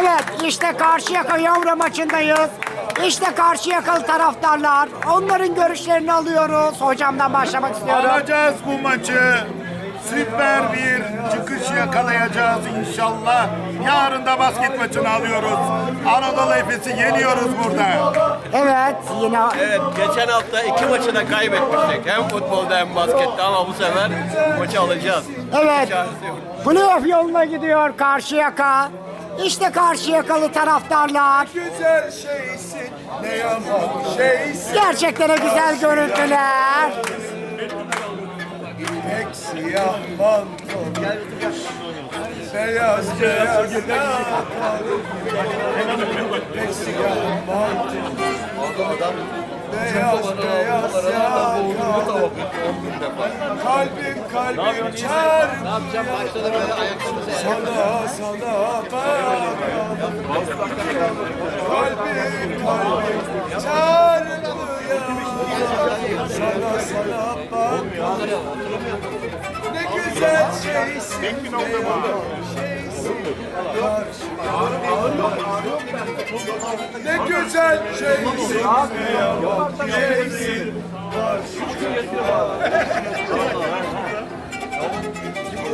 Evet işte Karşıyaka Yavru maçındayız. İşte Karşıyakalı taraftarlar. Onların görüşlerini alıyoruz. Hocamdan başlamak istiyorum. Alacağız bu maçı. Süper bir çıkış yakalayacağız inşallah. Yarın da basket maçını alıyoruz. Anadolu Efes'i yeniyoruz burada. Evet yine Evet, geçen hafta iki maçı da kaybetmiştik. Hem futbolda hem baskette ama bu sefer maçı alacağız. Evet. Çaresi yok. playoff yoluna gidiyor Karşıyaka. İşte Karşıyakalı taraftarlar. Güzel şeysin, ne yaman şeysin. Gerçekten de güzel görüntüler. Pek siyah manto. Beyaz beyaz yakalı. Pek siyah manto. Beyaz beyaz yakalı. Kalbim kalbim çarpıyor. Sana sana bakalım. Şeysin. Ne yaman şeysin. Ne güzel şeysin. Şeysin.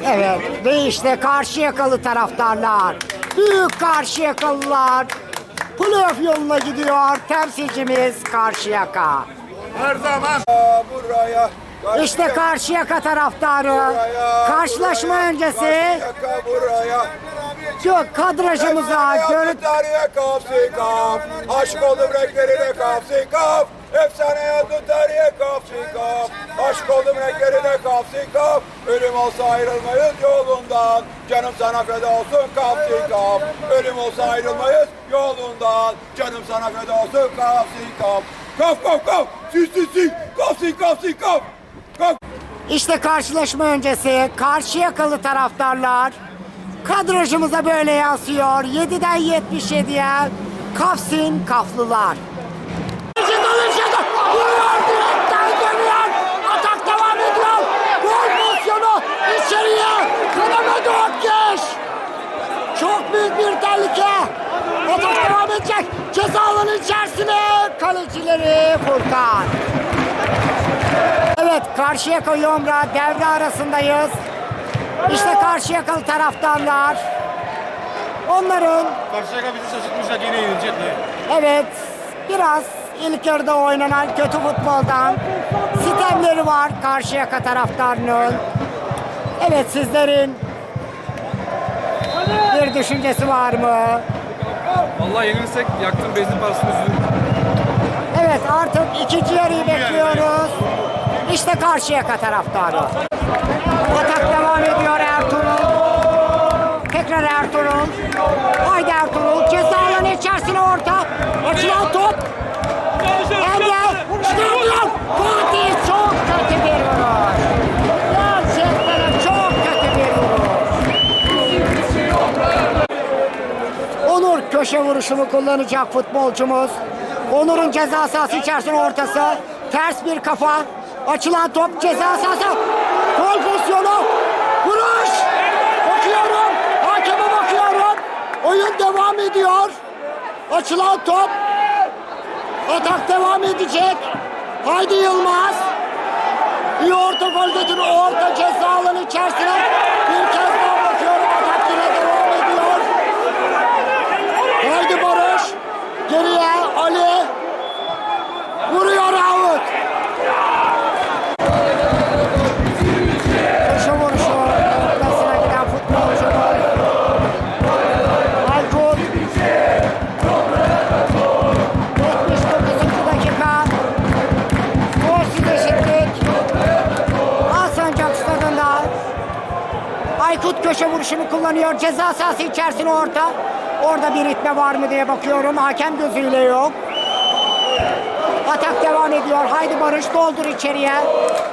Evet ve işte Karşıyakalı taraftarlar. Büyük Karşıyakalılar. Playoff yoluna gidiyor temsilcimiz Karşıyaka. Her zaman buraya. İşte Karşıyaka taraftarı. Karşılaşma öncesi Yaka buraya. gök kadrajımıza tarihe kapsi kaf. Aşk oldum renklerine kapsi kaf. Efsane yazdı tarihe kapsi kaf. Aşk oldum renklerine kapsi kaf. Ölüm olsa ayrılmayız yolundan. Canım sana feda olsun kapsi kaf. Ölüm olsa ayrılmayız yolundan. Canım sana feda olsun kapsi kaf. Kaf kaf kaf. Si si si. Kapsi kapsi kaf. İşte karşılaşma öncesi Karşıyakalı taraftarlar. Kadrajımıza böyle yansıyor. 7'den 77'ye Kafsin Kaflılar. İçeriye. Kanamadı Okkeş. Çok büyük bir tehlike. Atak devam edecek. Ceza alanı içerisine kalecileri Furkan. Evet Karşıyaka Yomra devre arasındayız. İşte Karşıyakalı taraftarlar. Onların Karşıyaka bizi şaşırtmışlar yine yenilecekler. evet biraz ilk yarıda oynanan kötü futboldan sitemleri var Karşıyaka taraftarının. Evet sizlerin bir düşüncesi var mı? Vallahi yenilirsek yaktım benzin parasını üzülürüm. Evet artık ikinci yarıyı bekliyoruz. İşte Karşıyaka taraftarı. Atak devam ediyor Ertuğrul. Tekrar Ertuğrul. Haydi Ertuğrul. Ceza alanı içerisine orta. Açılan top. Emre. Çıkartıyor. Fatih çok kötü bir vuruş. Gerçekten çok kötü bir vuruş. Onur köşe vuruşunu kullanacak futbolcumuz. Onur'un ceza sahası içerisine ortası. Ters bir kafa. Açılan top ceza sahası. Gol pozisyonu. Vuruş. Bakıyorum. Hakeme bakıyorum. Oyun devam ediyor. Açılan top. Atak devam edecek. Haydi Yılmaz. İyi orta gol götürü. Orta ceza alanı içerisine. Bir Aykut köşe vuruşunu kullanıyor. Ceza sahası içerisine orta. Orada bir itme var mı diye bakıyorum. Hakem gözüyle yok. Atak devam ediyor. Haydi Barış doldur içeriye.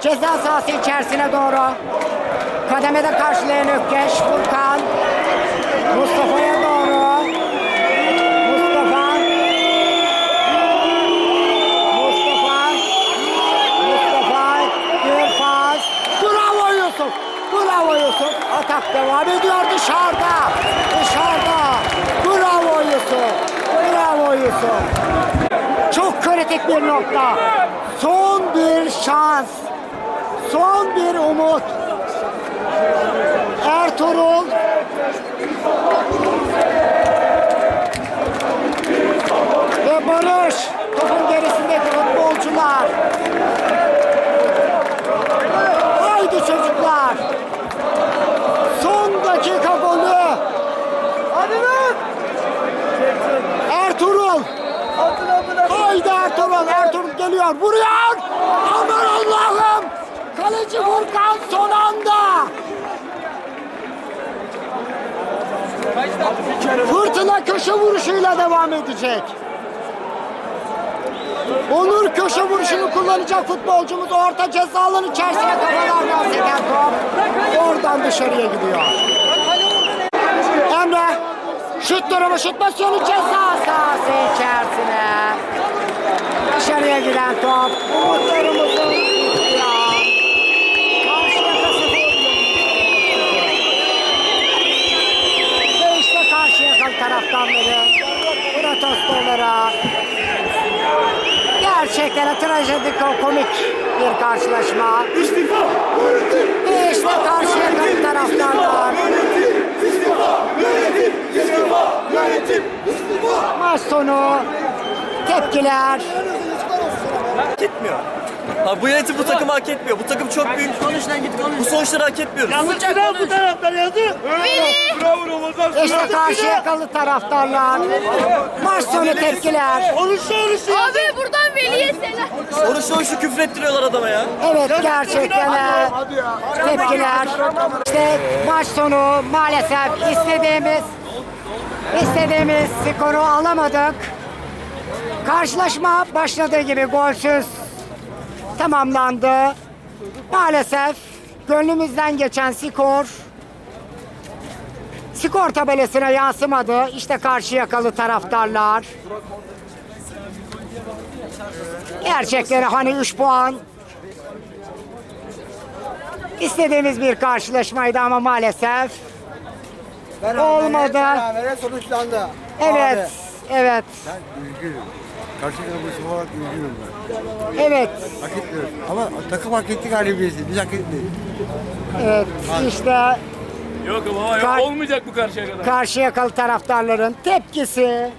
Ceza sahası içerisine doğru. Kademede karşılayan Ökkeş. Furkan. Mustafa'ya doğru. Bravo Yusuf. Atak devam ediyor dışarıda. Dışarıda. Bravo Yusuf. Bravo Yusuf. Çok kritik bir nokta. Son bir şans. Son bir umut. Ertuğrul ve Barış topun gerisindeki futbolcular geliyor. Vuruyor. Aman Allah'ım. Kaleci Furkan son anda. Fırtına köşe vuruşuyla devam edecek. Onur köşe vuruşunu kullanacak futbolcumuz orta ceza alanı içerisine kafalardan seken top. Oradan dışarıya gidiyor. Emre şut durumu şut pozisyonu ceza sahası içerisine. Dışarıya giden top. Umutlarımızın. Ve işte Karşıyaka taraftarları. Protestolara. Gerçekten trajedik komik bir karşılaşma. Ve işte Karşıyaka taraftarlar. Maç sonu tepkiler. Hak etmiyor. Ha, bu yönetim bu takımı hak etmiyor. Bu takım çok büyük. Konuş lan git konuş. Bu sonuçları hak etmiyoruz. İşte Karşıyakalı taraftarlar. Maç sonu tepkiler. Abi buradan Veli'ye selam. Oruç oruçlu küfrettiriyorlar adama ya. Evet gerçekten tepkiler. İşte maç sonu maalesef istediğimiz istediğimiz skoru alamadık. Karşılaşma başladığı gibi golsüz tamamlandı. Maalesef gönlümüzden geçen skor skor tabelasına yansımadı. İşte karşı yakalı taraftarlar. Gerçekleri hani 3 puan istediğimiz bir karşılaşmaydı ama maalesef olmadı. Berabere sonuçlandı. Evet, evet, Üzgünüm. Karşıyaka bu olarak üzgünüm ben. evet, Hak etmiyoruz. Ama takım hak etti galibiyeti. Biz hak etmedik. evet. İşte Yok ama Kar- olmayacak bu karşıya kadar. karşı yakalı taraftarların tepkisi